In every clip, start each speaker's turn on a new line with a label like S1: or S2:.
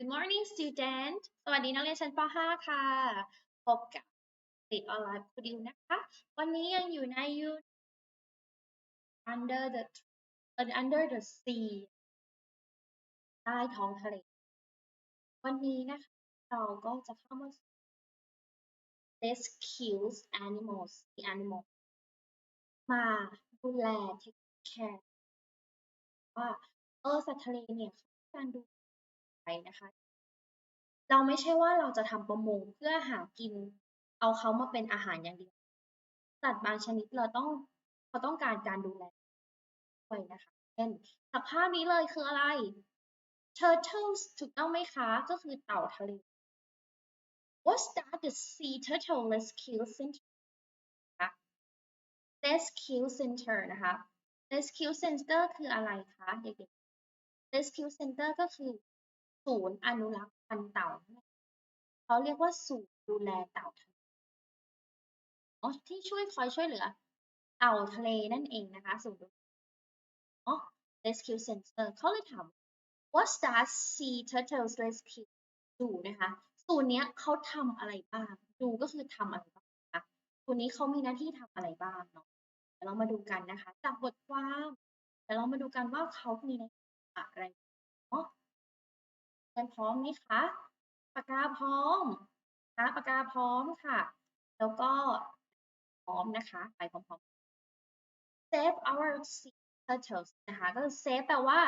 S1: Good morning student สวัสดีนักเรียนชั้นป .5 ค่ะ พบกับติดออนไลน์ครูดิวนะคะ วันนี้ยังอยู่ใน unit under the under the sea ใต้ท้องทะเล วันนี้นะคะ เราก็จะเข้ามา rescue animals the animal มาดูแล take care ว่าเออสัตว์ทะเลเนี่ยการดู ไปนะคะ เราไม่ใช่ว่าเราจะทำประมงเพื่อหากิน เอาเขามาเป็นอาหารอย่างเดียวสัตว์บางชนิดเราต้องเขาต้องการการดูแลด้วยนะคะเช่นสภาพนี้เลยคืออะไร turtles ถูกต้องไหมคะก็คือเต่าทะเล What's that the sea turtle rescue center คะ rescue center นะคะ rescue center คืออะไรคะเด็กๆ rescue center ก็คือ ศูนย์อนุรักษ์พันธุ์เต่า เขาเรียกว่าศูนย์ดูแลเต่าทะเลที่ช่วยคอยช่วยเหลือ เต่าทะเลนั่นเองนะคะศูนย์ดูอ๋อ rescue center เขาเลยถาม what does sea turtles rescue ดูนะคะศูนย์เนี้ยเขาทำอะไรบ้าง ดูก็คือทำอะไรบ้างนะคะศูนย์นี้เขามีหน้าที่ทำอะไรบ้างเนาะเดี๋ยวเรามาดูกันนะคะ จากบทความเดี๋ยวเรามาดูกันว่าเขามีหน้าที่อะไรเนาะ นพร้อมไหมคะปากกาพร้อมนะปากกาพร้อมค่ะ แล้วก็พร้อมนะคะไปพร้อมๆ save our sea turtles นะคะก็ save แปลว่า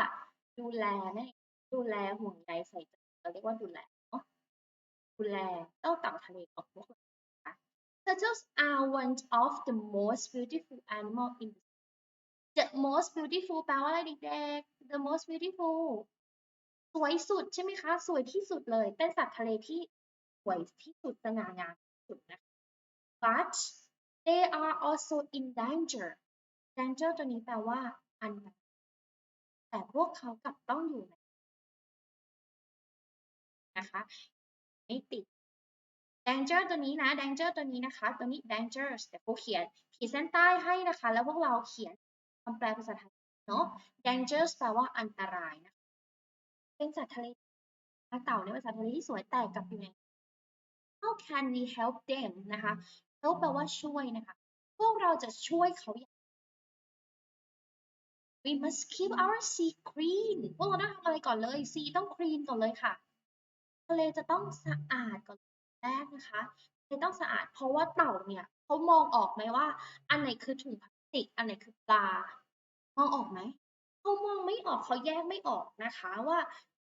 S1: ดูแลนั่นเองดูแลห่วงใยใส่ใจเราเรียกว่าดูแลเนาะดูแลเต้าเต่าทะเลของพวกเรานะคะ Turtles are one of the most beautiful animal in the the most beautiful แปลว่าอะไรเด็กๆ the most beautiful สวยสุดใช่ไหมคะ สวยที่สุดเลย เป็นสัตว์ทะเลที่สวยที่สุดสง่างามที่สุดนะคะ but they are also in danger danger ตัวนี้แปลว่าอันตรายแต่พวกเขากลับต้องอยู่ในนะคะไม่ติด danger ตัวนี้นะ danger ตัวนี้นะคะ ตัวนี้ dangerous แต่พวกเขียนขีดเส้นใต้ให้นะคะ แล้วพวกเราเขียนคำแปลภาษาไทยเนาะ dangerous แปลว่าอันตรายนะคะ เป็นสัตว์ทะเลเต่าเนี่ยเป็นสัตว์ทะเลที่สวยแต่กับอยู่ใน How can we help them นะคะ help แปลว่าช่วยนะคะ พวกเราจะช่วยเขาอย่าง We must keep our sea clean พวกเราต้องทำอะไรก่อนเลย sea ต้อง clean ก่อนเลยค่ะ ทะเลจะต้องสะอาดก่อนแรกนะคะทะเลต้องสะอาด เพราะว่าเต่าเนี่ยเขามองออกไหมว่า อันไหนคือถุงพลาสติก อันไหนคือปลา มองออกไหม เขามองไม่ออกเขาแยกไม่ออกนะคะว่า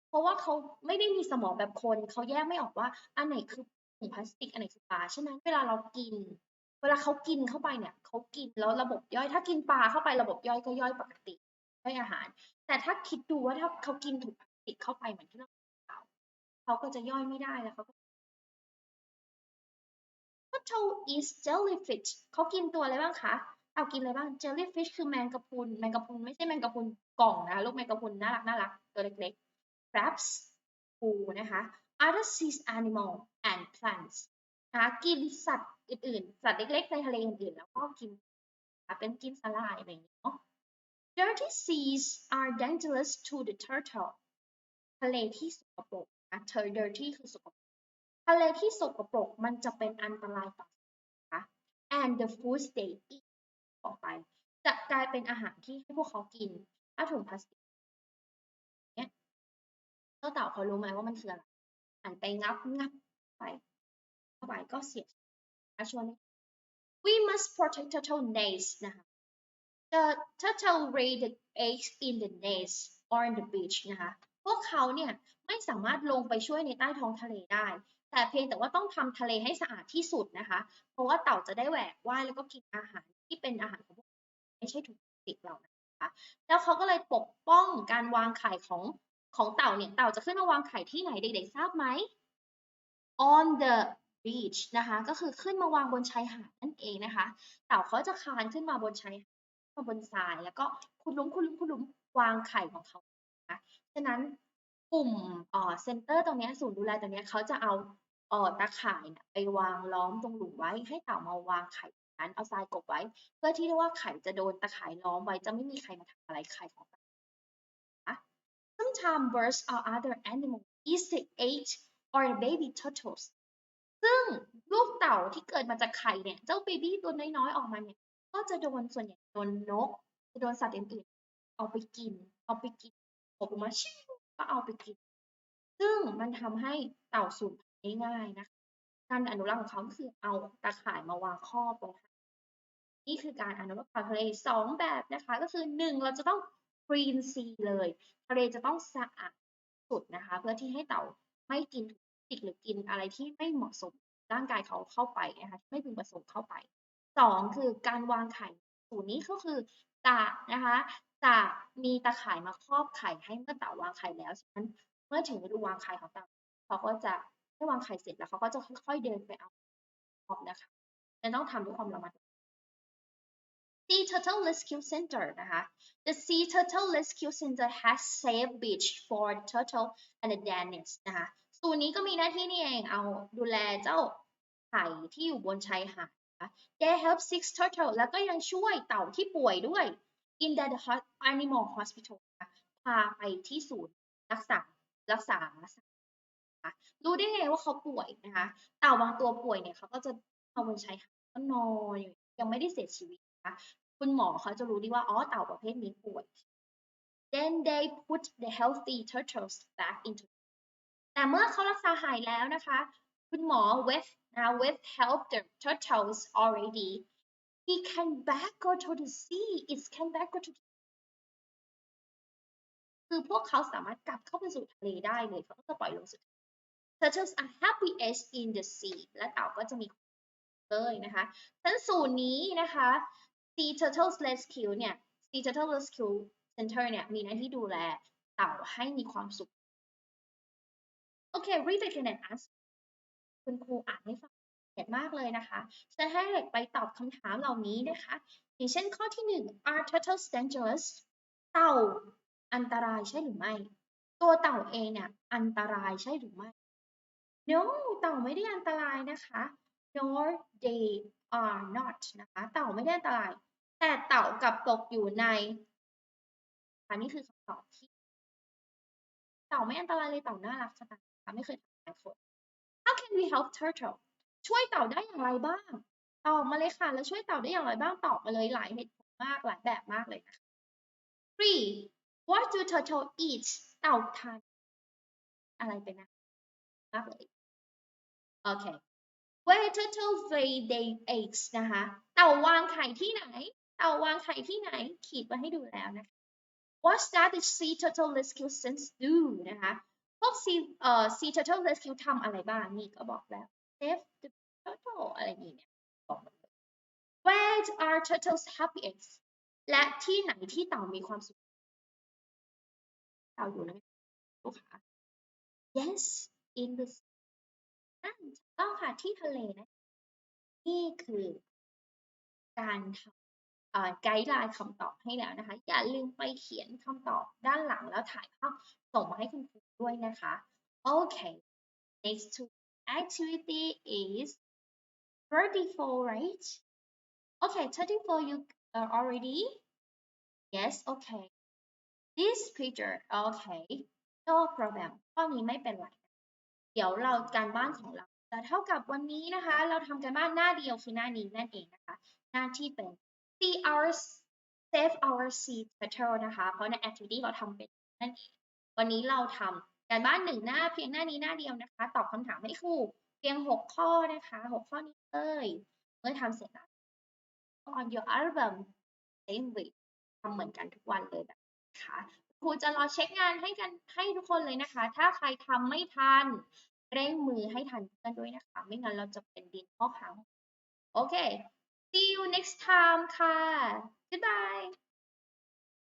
S1: เพราะว่าเขาไม่ได้มีสมองแบบคน เขาแยกไม่ออกว่า อันไหนคือถุงพลาสติกอันไหนคือปลาฉะนั้นเวลาเรากิน เวลาเขากินเข้าไปเนี่ยเขากินแล้วระบบย่อย ถ้ากินปลาเข้าไประบบย่อยก็ย่อยปกติย่อยอาหาร แต่ถ้าคิดดูว่าถ้าเขากินถุงพลาสติกเข้าไปเหมือนที่เราเขาเาก็จะย่อยไม่ได้แล้วเขาก็ Turtle is jellyfish เขากินตัวอะไรบ้างคะ เอากินอะไรบ้าง jellyfish คือแมงกะพรุนแมงกะพรุนไม่ใช่แมงกะพรุนกล่องนะลูกแมงกะพรุนน่ารักน่ารักตัวเล็กๆ crabs ปูนะคะ other sea animal and plants นะคะกินสัตว์อื่นๆ สัตว์เล็กๆ ในทะเลอื่นๆ แล้วก็กินเป็นกินสลายอะไรอย่างนี้เนาะ dirty seas are dangerous to the turtle ทะเลที่สกปรกนะ dirty คือสกปรกทะเลที่สกปรกมันจะเป็นอันตรายต่อนะคะ and the food they eat ต่อไป จะกลายเป็นอาหารที่ให้พวกเขากินถ้าถุงพลาสติกเนี่ยเจ้าเต่าเขารู้ไหมว่ามันคืออะไรหันไปงับงับไปเข้าไปก็เสียชวน we must protect turtle nests นะคะ the turtle lay the eggs in the nest or in the beach นะคะ พวกเขาเนี่ยไม่สามารถลงไปช่วยในใต้ท้องทะเลได้ แต่เพียงแต่ว่าต้องทำทะเลให้สะอาดที่สุดนะคะ เพราะว่าเต่าจะได้แหวกว่ายแล้วก็กินอาหาร ที่เป็นอาหารของพวกไม่ใช่ถุงพลาสติกเรานะคะแล้วเขาก็เลยปกป้องการวางไข่ของของเต่าเนี่ยเต่าจะขึ้นมาวางไข่ที่ไหนเด็กๆทราบไหม on the beach นะคะก็คือขึ้นมาวางบนชายหาดนั่นเองนะคะ เต่าเขาจะคลานขึ้นมาบนชายหาดมาบนทราย แล้วก็คุณลุมคุณลุมคุณลุมวางไข่ของเขานะคะฉะนั้นกลุ่มเอ่อเซ็นเตอร์ตรงนี้ศูนย์ดูแลตรงนี้เขาจะเอาเอ่อตาข่ายไปวางล้อมตรงหลุมไว้ให้เต่ามาวางไข่ นั้นเอาทรายกบไว้ เพื่อที่ว่าไข่จะโดนตะข่ายล้อมไว้จะไม่มีใครมาทำอะไรไข่ของเต่ Sometimes birds or other animals eat the egg or the baby turtles ซึ่งลูกเต่าที่เกิดมาจากไข่เนี่ย เจ้าเบบี้ตัวน้อยๆ ออกมาเนี่ย ก็จะโดนส่วนใหญ่โดนนก จะโดนสัตว์อื่นๆ เอาไปกิน เอาไปกินออกมาชิวก็เอาไปกิน ซึ่งมันทำให้เต่าสูญพันธุ์ง่ายนะ การอนุรักษ์ของเขาคือเอาตาข่ายมาวางครอบไว้ค่ะ นี่คือการอนุรักษ์ทะเลสองแบบนะคะก็คือหนึ่งเราจะต้อง green sea เลยทะเลจะต้องสะอาดสุดนะคะ เพื่อที่ให้เต่าไม่กินถุงพลาสติกหรือกินอะไรที่ไม่เหมาะสมร่างกายเขาเข้าไปนะคะไม่พึงประสงค์เข้าไปสองคือการวางไข่สูตรนี้ก็คือจะนะคะจะมีตะข่ายมาครอบไข่ให้เมื่อเต่าวางไข่แล้วฉะนั้นเมื่อถึงฤดูวางไข่ของเต่าเขาก็จะให้วางไข่เสร็จแล้วเขาก็จะค่อยๆเดินไปเอาออกนะคะจะต้องทำด้วยความระมัดระวัง Sea Turtle Rescue Center นะคะ The Sea Turtle Rescue Center has safe beach for the turtle and the danish นะคะศูนย์นี้ก็มีหน้าที่นี่เองเอาดูแลเจ้าไข่ที่อยู่บนชายหาด They help six turtle แล้วก็ยังช่วยเต่าที่ป่วยด้วย in the animal hospital นะคะพาไปที่ศูนย์รักษารักษารู้ได้ไงว่าเขาป่วยนะคะ เต่าบางตัวป่วยเนี่ยเขาก็จะเอาบนชายหาดก็นอนอยู่ยังไม่ได้เสียชีวิต คุณหมอเขาจะรู้ดีว่า อ๋อ เต่าประเภทนี้ป่วย then they put the healthy turtles back into แต่เมื่อเขารักษาหายแล้วนะคะ คุณหมอ with นะ with help the turtles already he can back go to the sea it can back go to the คือพวกเขาสามารถกลับเข้าไปสู่ทะเลได้เลยเขาก็จะปล่อยลงสู่ turtles are happiest in the sea และเต่าก็จะมีเลยนะคะทั้นศูนย์นี้นะคะ Sea Turtles Rescue เนี่ย Sea Turtle Rescue Center เนี่ยมีหน้าที่ดูแลเต่าให้มีความสุขโอเค read again and ask คุณครูอ่านให้ฟังละเอียดมากเลยนะคะจะให้เด็กไปตอบคำถามเหล่านี้นะคะอย่างเช่นข้อที่ 1 Are turtles dangerous เต่าอันตรายใช่หรือไม่ ตัวเต่าเองเนี่ยอันตรายใช่หรือไม่ No เต่าไม่ได้อันตรายนะคะ nor they are not นะคะ เต่าไม่ได้อันตราย แต่เต่ากับตกอยู่ในอันนี้คือคำตอบที่ เต่าไม่อันตรายเลยเต่าน่ารักจะตายนะคะไม่เคยทำร้ายคน How can we help turtle ช่วยเต่าได้อย่างไรบ้าง ตอบมาเลยค่ะ แล้วช่วยเต่าได้อย่างไรบ้าง ตอบมาเลยหลายเหตุผลมากหลายแบบมากเลยนะคะ Three What do turtle eat เต่าทานอะไรเป็นะมากเลยโอเค Where turtle lay their eggs นะคะ เต่าวางไข่ที่ไหน เต่าวางไข่ที่ไหนขีดไว้ให้ดูแล้วนะคะ What does the sea turtle rescue center do นะคะ พวก sea เอ่อ sea turtle rescue ทำอะไรบ้าง นี่ก็บอกแล้ว save the turtle อะไรนี่เนี่ยบอก Where are turtles happiest และที่ไหนที่เต่ามีความสุข เต่าอยู่ในลูกค้า Yes in the นั่นถูกต้องค่ะที่ทะเลนะ นี่คือการทำ ไกด์ไลน์คำตอบให้แล้วนะคะ อย่าลืมไปเขียนคำตอบด้านหลังแล้วถ่ายภาพส่งมาให้คุณครูด้วยนะคะโอเค next to activity is 34 right okay 34 you uh, already yes okay this picture okay no problem ข้อนี้ไม่เป็นไรเดี๋ยวเราการบ้านของเราจะเท่ากับวันนี้นะคะ เราทำการบ้านหน้าเดียวคือหน้านี้นั่นเองนะคะ หน้าที่เป็น see our save our seed turtle นะคะ เพราะใน activity เราทำเป็นนั่นเองวันนี้เราทำการบ้านหนึ่งหน้าเพียงหน้านี้หน้าเดียวนะคะ ตอบคำถามให้ครูเพียง 6 ข้อนะคะ 6 ข้อนี้เลย เมื่อทำเสร็จแล้ว on your album same way ทำเหมือนกันทุกวันเลยนะคะครูจะรอเช็คงานให้กันให้ทุกคนเลยนะคะ ถ้าใครทำไม่ทันเร่งมือให้ทันเพื่อนด้วยนะคะ ไม่งั้นเราจะเป็นดินข้อค้างโอเค see you next time ค่ะ goodbye